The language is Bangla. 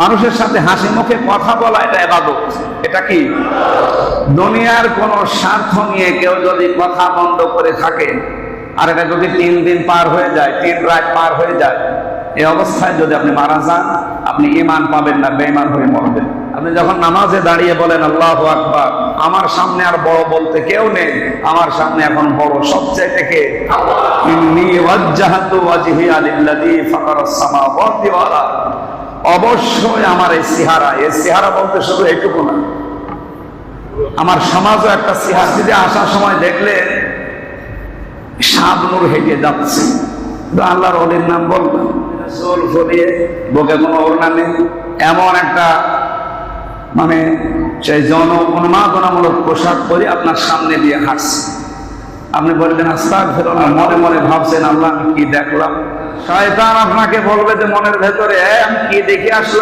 মানুষের সাথে হাসি মুখে কথা বলা এটা এবাদত। এটা কি? দুনিয়ার কোন স্বার্থ নিয়ে কেউ যদি কথা বন্ধ করে থাকে, আর এটা যদি তিন দিন পার হয়ে যায়, তিন রাত পার হয়ে যায়, এই অবস্থায় যদি আপনি মারা যান, আপনি ইমান পাবেন না, বেঈমান হয়ে মরবেন। আপনি যখন নামাজে দাঁড়িয়ে বলেন, আল্লাহ আকবার আমার সামনে আর বড় বলতে কেউ নেই। আমার সামনে এখন বড় সবচেয়ে থেকে অবশ্যই আমার এই সিহারা এই সিহারা বলতে শুধু এইটুকু না। আমার সমাজও একটা সিহার যদি আসার সময় দেখলে সাবনুর হেঁটে যাচ্ছে। আল্লাহর অলির নাম বললাম বুকে কোনো ওড়না নেই। এমন একটা মানে সেই জন উন্মাদনামূলক পোশাক পরে আপনার সামনে দিয়ে হাঁটছে। আপনি বললেন আস্তাক ফেরো মনে মনে ভাবছেন, আল্লাহ কি দেখলাম? শয়তান আপনাকে বলবে যে মনের ভেতরে "এ, আমি কি দেখে আসলাম?